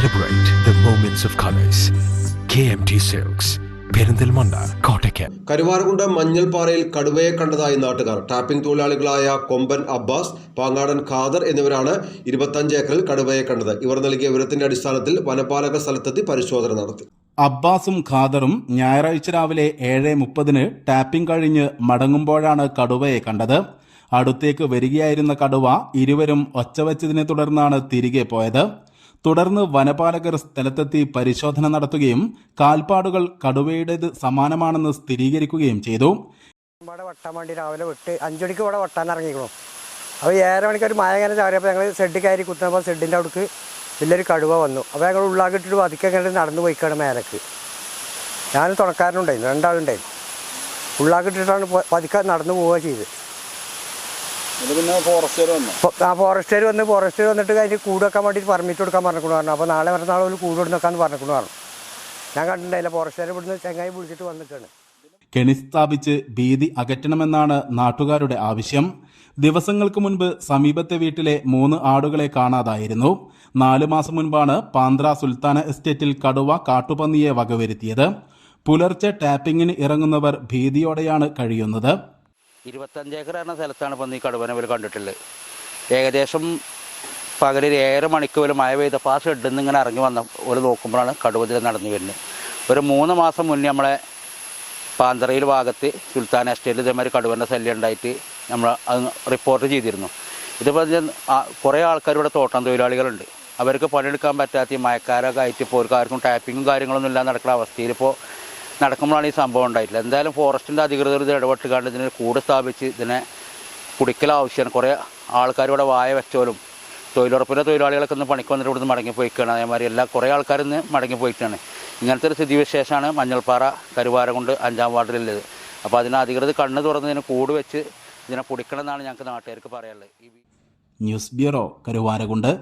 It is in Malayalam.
Celebrate the moments of colors. KMT Silks. Perinthalmanna Kottakkal Karuvarakundu മഞ്ഞൾപ്പാറയിൽ കടുവയെ കണ്ടതായി നാട്ടുകാർ. ടാപ്പിംഗ് തൊഴിലാളികളായ കൊമ്പൻ അബ്ബാസ് പാങ്ങാടൻ ഖാദർ എന്നിവരാണ് ഇരുപത്തഞ്ച് ഏക്കറിൽ കടുവയെ കണ്ടത്. ഇവർ നൽകിയ വിവരത്തിന്റെ അടിസ്ഥാനത്തിൽ വനപാലക സ്ഥലത്തെത്തി പരിശോധന നടത്തി. അബ്ബാസും ഖാദറും ഞായറാഴ്ച രാവിലെ ഏഴ് മുപ്പതിന് ടാപ്പിംഗ് കഴിഞ്ഞ് മടങ്ങുമ്പോഴാണ് കടുവയെ കണ്ടത്. അടുത്തേക്ക് വരികയായിരുന്ന കടുവ ഇരുവരും ഒച്ചവച്ചതിനെ തുടർന്നാണ് തിരികെ പോയത്. തുടർന്ന് വനപാലകർ സ്ഥലത്തെത്തി പരിശോധന നടത്തുകയും കാൽപ്പാടുകൾ കടുവയുടേത് സമാനമാണെന്ന് സ്ഥിരീകരിക്കുകയും ചെയ്തു. ഇവിടെ വെട്ടാൻ വേണ്ടി രാവിലെ വിട്ട് അഞ്ചുമണിക്ക് ഇവിടെ വട്ടാൻ ഇറങ്ങിക്കണു. അപ്പോൾ ഏഴര മണിക്ക് ഒരു മഴ ഇങ്ങനെ ചാറിയപ്പോൾ ഞങ്ങൾ ഷെഡ് കയറി കുത്തുന്നപ്പോൾ ഷെഡിന്റെ അവിടേക്ക് വലിയൊരു കടുവ വന്നു. അപ്പോൾ ഞങ്ങൾ ഉള്ളാക്കിട്ടിട്ട് പതുക്കെ ഇങ്ങനെ നടന്നു പോയിക്കാണ് മേലക്ക്. ഞാൻ തുണക്കാരനുണ്ടായിരുന്നു രണ്ടാളുണ്ടായിരുന്നു. ഉള്ളാക്കിട്ടിട്ടാണ് പതുക്കെ നടന്നു പോവുക ചെയ്ത് ഇത് പിന്നെ ഫോറസ്റ്റുകാർ വന്നു അപ്പോൾ ആ ഫോറസ്റ്റുകാർ വന്ന് ഫോറസ്റ്റുകാർ വന്നിട്ട് അതിന് കൂട് വെക്കാൻ വേണ്ടി പെർമിറ്റ് കൊടുക്കാൻ പറഞ്ഞിട്ട് പറഞ്ഞു. അപ്പോൾ നാളെ മറ്റന്നാൾ ഒരു കൂട് കൊടുക്കാന്ന് പറഞ്ഞിട്ട് പറഞ്ഞു. ഞാൻ കണ്ടിട്ടുണ്ടായില്ല ഫോറസ്റ്റുകാർ ഇവിടുന്ന് ചെങ്ങായി വിളിച്ചിട്ട് വന്നിട്ടാണ്. കെണി സ്ഥാപിച്ച് ഭീതി അകറ്റണമെന്നാണ് നാട്ടുകാരുടെ ആവശ്യം. ദിവസങ്ങൾക്ക് മുൻപ് സമീപത്തെ വീട്ടിലെ മൂന്ന് ആടുകളെ കാണാതായിരുന്നു. നാലു മാസം മുൻപാണ് പാന്ത്ര സുൽത്താന എസ്റ്റേറ്റിൽ കടുവ കാട്ടുപന്നിയെ വകവരുത്തിയത്. പുലർച്ചെ ടാപ്പിങ്ങിന് ഇറങ്ങുന്നവർ ഭീതിയോടെയാണ് കഴിയുന്നത്. ഇരുപത്തഞ്ച് ഏക്കർ എന്ന സ്ഥലത്താണ് ഇപ്പം ഈ കടുവനവൽ കണ്ടിട്ടുള്ളത്. ഏകദേശം പകലിൽ ഏഴര മണിക്ക് ഒരു മഴ പെയ്തപ്പോൾ ആ ഷെഡിൽ ഇങ്ങനെ ഇറങ്ങി വന്ന ഒരു നോക്കുമ്പോഴാണ് കടുവതിൽ നടന്നു വരുന്നത്. ഒരു മൂന്ന് മാസം മുന്നേ നമ്മളെ പാന്തറയിൽ ഭാഗത്ത് സുൽത്താൻ എസ്റ്റേറ്റിൽ ഇതേമാതിരി കടുവന്റെ ശല്യം ഉണ്ടായിട്ട് നമ്മൾ അത് റിപ്പോർട്ട് ചെയ്തിരുന്നു. ഇതിപ്പോൾ കുറേ ആൾക്കാർ ഇവിടെ തോട്ടം തൊഴിലാളികളുണ്ട്. അവർക്ക് പണിയെടുക്കാൻ പറ്റാത്ത മഴക്കാരൊക്കെ ആയിട്ട് ഇപ്പോൾ അവർക്ക് ആർക്കും ടാപ്പിങ്ങും കാര്യങ്ങളൊന്നും ഇല്ലാതെ നടക്കുന്ന അവസ്ഥയിൽ ഇപ്പോൾ നടക്കുമ്പോഴാണ് ഈ സംഭവം ഉണ്ടായിട്ടില്ല എന്തായാലും ഫോറസ്റ്റിന്റെ അധികൃതർ ഇത് ഇടപെട്ടുകൊണ്ട് ഇതിനെ കൂട് സ്ഥാപിച്ച് ഇതിനെ കുടിക്കൽ ആവശ്യമാണ്. കുറേ ആൾക്കാർ ഇവിടെ വായ വെച്ചോലും തൊഴിലുറപ്പിന്റെ തൊഴിലാളികളൊക്കെ ഒന്ന് പണിക്ക് വന്നിട്ട് ഇവിടുന്ന് മടങ്ങിപ്പോയിക്കാണ് അതേമാതിരി എല്ലാ കുറേ ആൾക്കാർ ഇന്ന് മടങ്ങിപ്പോയിട്ടാണ് ഇങ്ങനത്തെ ഒരു സ്ഥിതിവിശേഷമാണ് മഞ്ഞൾപ്പാറ കരുവാരകുണ്ട് അഞ്ചാം വാർഡിലുള്ളത്. അപ്പോൾ അതിന് അധികൃതർ കണ്ണ് തുറന്ന് ഇതിനെ കൂട് വെച്ച് ഇതിനെ കുടിക്കണം എന്നാണ് ഞങ്ങൾക്ക് നാട്ടുകാർക്ക് പറയാനുള്ളത്. News bureau Karuvarakundu.